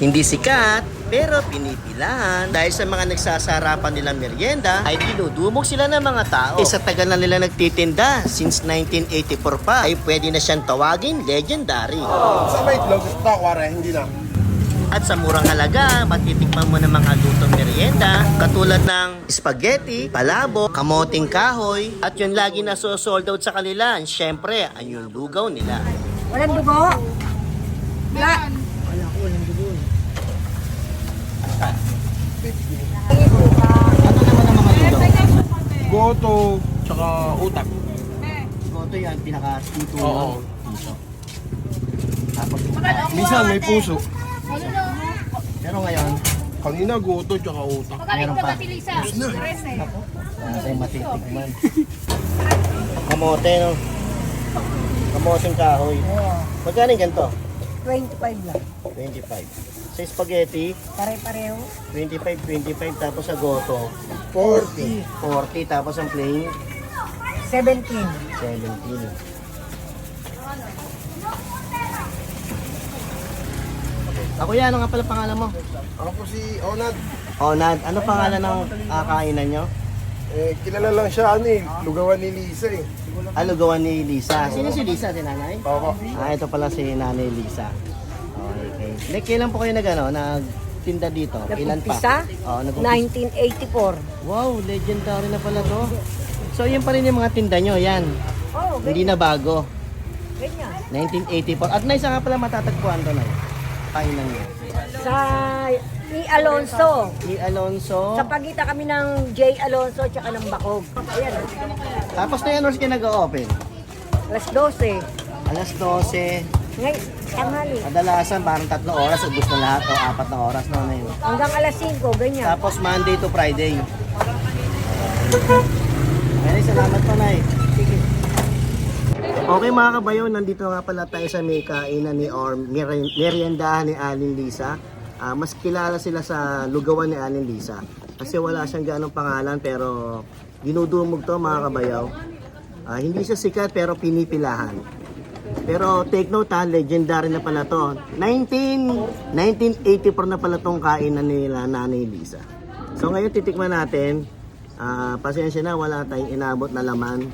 Hindi sikat, pero pinipilahan. Dahil sa mga nagsasarapan nilang merienda, ay dinudumog sila ng mga tao. Eh sa tagal na nila nagtitinda, since 1984 pa, ay pwede na siyang tawagin legendary. Sa may itlog, ito kware, hindi na. At sa murang halaga, matitikman mo ng mga lutong merienda katulad ng spaghetti, palabo, kamoting kahoy, at yun lagi na so sold out sa kanila. Siyempre, ang yung lugaw nila. Walang dugo? Wala. Ano naman ang mga lugaw? Goto, tsaka utak. Ito yan, pinaka-tito. Oo. Tapos, Minsan may puso. pero ngayon, Kanina goto, tsaka utak. meron pa. Wala tayong matitikman. Kamote, no? Kamoteng kahoy. Magkano ganito? 25 lang. 25. Sa spaghetti, Pare-pareho. 25, 25. Tapos sa goto, 40. 40. Tapos ang plain, 17. 17. Ako yan, ano nga pala pangalan mo? Ako po si Onad. Onad, ano pangalan ng ah, kainan nyo? Eh, kilala lang siya, ano eh, lugawan ni Lisa eh. Ano gawa ni Lisa? Sino si Lisa? Si nanay? Opo. Ah, ito pala si nanay Lisa. Okay, okay. Hindi, kailan po kayo nag, ano, nagtinda dito? Kailan pa? Nag-umpisa? Oo, nag 1984. Wow, legendary na pala to. So, yun pa rin yung mga tinda nyo, yan. Oh, Hindi na bago. ganyan. 1984. At na isa nga pala matatagpuan to na. Kainan nyo. Sa ni Alonso. Ni Alonso. Sa pagitan kami ng J. Alonso at ng Bakog. Ayan, Tapos na yan, oras kayo nag-open. alas 12. Alas 12. Ngayon, tanghali. Kadalasan, parang tatlo oras, ubus na lahat. O apat na oras na na yun. Hanggang alas 5, ganyan. Tapos Monday to Friday. Ay, salamat po, Nay. Sige. Okay mga kabayo, nandito nga pala tayo sa may kainan ni or meri- meriendahan ni Alin Lisa. Ah, mas kilala sila sa lugawan ni Alin Lisa. Kasi wala siyang ganong pangalan pero dinudumog to mga kabayaw. Ah, hindi siya sikat pero pinipilahan. Pero take note ha, legendary na pala to. 19, 1984 na pala tong kainan nila Nanay Lisa. So ngayon titikman natin. Ah, pasensya na, wala tayong inabot na laman.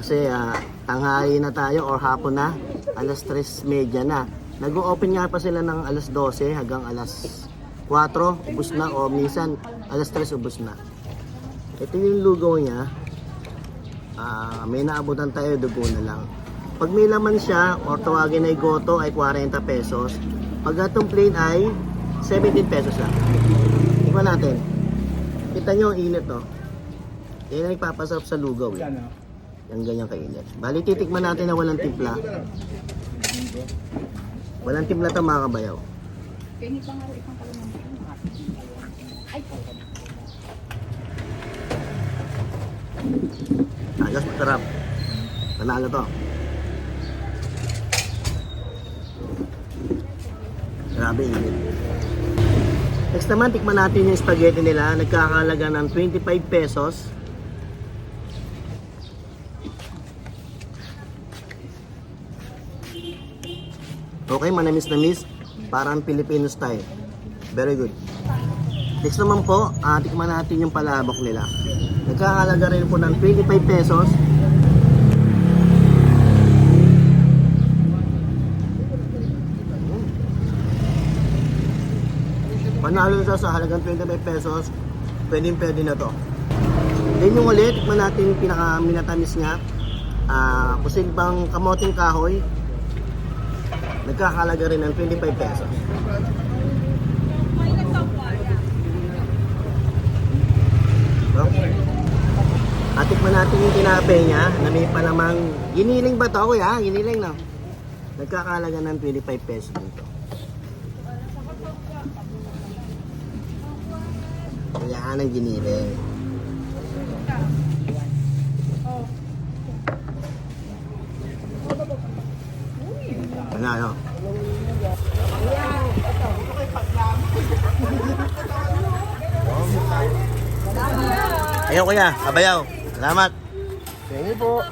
Kasi ah, tanghali na tayo or hapon na. Alas 3.30 na. Nag-open nga pa sila ng alas 12 hanggang alas 4, ubus na. O minsan, alas 3 ubus na. Ito yung lugaw niya. Ah, may naabutan tayo, dugo na lang. Pag may laman siya, or tawagin ay goto, ay 40 pesos. Pag itong plain ay 17 pesos lang. Tingnan natin. Kita nyo ang init, no? Yan ang nagpapasarap sa lugaw, eh. Yung ganyang kainit. Bali, titikman natin na walang timpla. Walang timpla ito, mga kabayaw. Ayos, masarap. Panalo to. Grabe, init. Next naman, tikman natin yung spaghetti nila. Nagkakalaga ng 25 pesos. Okay, manamis na miss. Parang Filipino style. Very good. Next naman po, uh, tikman natin yung palabok nila. Nagkakalaga rin po ng 25 pesos. Panalo siya sa halagang 25 pesos. Pwede pwede na to. Then yung ulit, tikman natin pinaka minatamis niya. Ah, uh, bang kamoting kahoy. Nagkakalaga rin ng 25 pesos. Okay. At tikman natin yung tinapay niya na may palamang giniling ba to kuya? Giniling no? Nagkakalaga ng 25 pesos dito. Kaya ang giniling. Ano, ano? Ayaw kuya, kabayaw. Salamat. Thank you po.